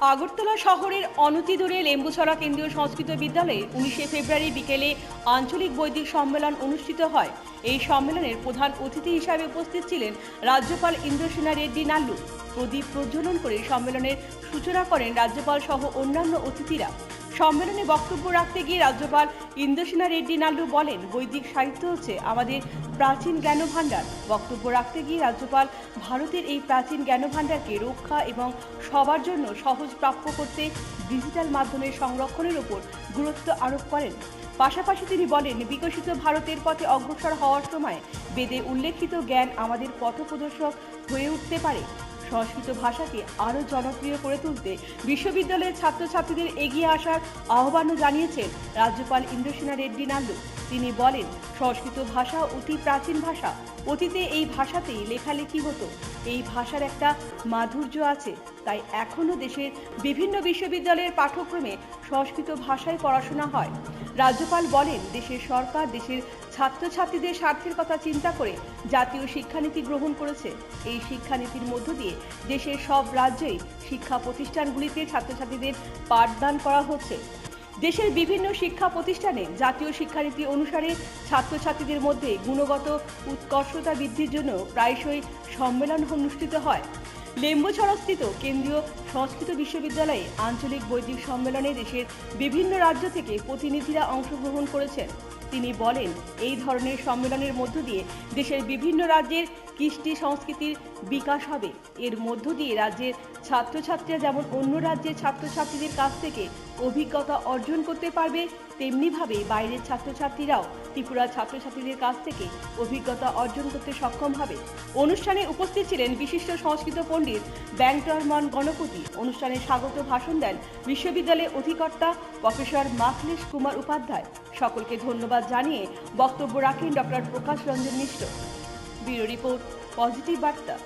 আগরতলা শহরের অনতি দূরে লেম্বুছড়া কেন্দ্রীয় সংস্কৃত বিদ্যালয়ে উনিশে ফেব্রুয়ারি বিকেলে আঞ্চলিক বৈদিক সম্মেলন অনুষ্ঠিত হয়। এই সম্মেলনের প্রধান অতিথি হিসাবে উপস্থিত ছিলেন রাজ্যপাল ইন্দ্রসেনা রেড্ডি নাল্লু। প্রদীপ প্রজ্বলন করে সম্মেলনের সূচনা করেন রাজ্যপাল সহ অন্যান্য অতিথিরা। সম্মেলনে বক্তব্য রাখতে গিয়ে রাজ্যপাল ইন্দ্রসেনা রেড্ডি নাল্লু বলেন, বৈদিক সাহিত্য হচ্ছে আমাদের প্রাচীন জ্ঞানভাণ্ডার। বক্তব্য রাখতে গিয়ে রাজ্যপাল ভারতের এই প্রাচীন জ্ঞানভাণ্ডারকে রক্ষা এবং সবার জন্য সহজ প্রাপ্য করতে ডিজিটাল মাধ্যমের সংরক্ষণের উপর গুরুত্ব আরোপ করেন। পাশাপাশি তিনি বলেন, বিকশিত ভারতের পথে অগ্রসর হওয়ার সময় বেদে উল্লেখিত জ্ঞান আমাদের পথপ্রদর্শক হয়ে উঠতে পারে। সংস্কৃত ভাষাকে আরও জনপ্রিয় করে তুলতে বিশ্ববিদ্যালয়ের ছাত্রছাত্রীদের এগিয়ে আসার আহ্বানও জানিয়েছেন রাজ্যপাল ইন্দ্রসেনা রেড্ডি নাল্লু। তিনি বলেন, সংস্কৃত ভাষা অতি প্রাচীন ভাষা। অতীতে এই ভাষাতেই লেখালেখি হতো। এই ভাষার একটা মাধুর্য আছে। তাই এখনও দেশের বিভিন্ন বিশ্ববিদ্যালয়ের পাঠ্যক্রমে সংস্কৃত ভাষায় পড়াশোনা হয়। রাজ্যপাল বলেন, দেশের সরকার দেশের ছাত্রছাত্রীদের স্বার্থের কথা চিন্তা করে জাতীয় শিক্ষানীতি গ্রহণ করেছে। এই শিক্ষানীতির মধ্য দিয়ে দেশের সব রাজ্যেই শিক্ষা প্রতিষ্ঠানগুলিতে ছাত্রছাত্রীদের পাঠদান করা হচ্ছে। দেশের বিভিন্ন শিক্ষা প্রতিষ্ঠানে জাতীয় শিক্ষানীতি অনুসারে ছাত্রছাত্রীদের মধ্যে গুণগত উৎকর্ষতা বৃদ্ধির জন্য প্রায়শই সম্মেলন অনুষ্ঠিত হয়। লেম্বুছড়াস্থিত কেন্দ্রীয় সংস্কৃত বিশ্ববিদ্যালয়ে আঞ্চলিক বৈদিক সম্মেলনে দেশের বিভিন্ন রাজ্য থেকে প্রতিনিধিরা অংশগ্রহণ করেছেন। তিনি বলেন, এই ধরনের সম্মেলনের মধ্য দিয়ে দেশের বিভিন্ন রাজ্যের কৃষ্টি সংস্কৃতির বিকাশ হবে। এর মধ্য দিয়ে রাজ্যের ছাত্রছাত্রীরা যেমন অন্য রাজ্যের ছাত্রছাত্রীদের কাছ থেকে অভিজ্ঞতা অর্জন করতে পারবে, তেমনিভাবে বাইরের ছাত্রছাত্রীরাও ত্রিপুরা ছাত্রছাত্রীদের কাছ থেকে অভিজ্ঞতা অর্জন করতে সক্ষম হবে। অনুষ্ঠানে উপস্থিত ছিলেন বিশিষ্ট সংস্কৃত পণ্ডিত ব্যাংটরমন গণপতি। অনুষ্ঠানে স্বাগত ভাষণ দেন বিশ্ববিদ্যালয়ের অধিকর্তা প্রফেসর মাখলেশ কুমার উপাধ্যায়। সকলকে ধন্যবাদ জানিয়ে বক্তব্য রাখেন doctor Prakash Ranjan Mishra bureau report, positive বার্তা।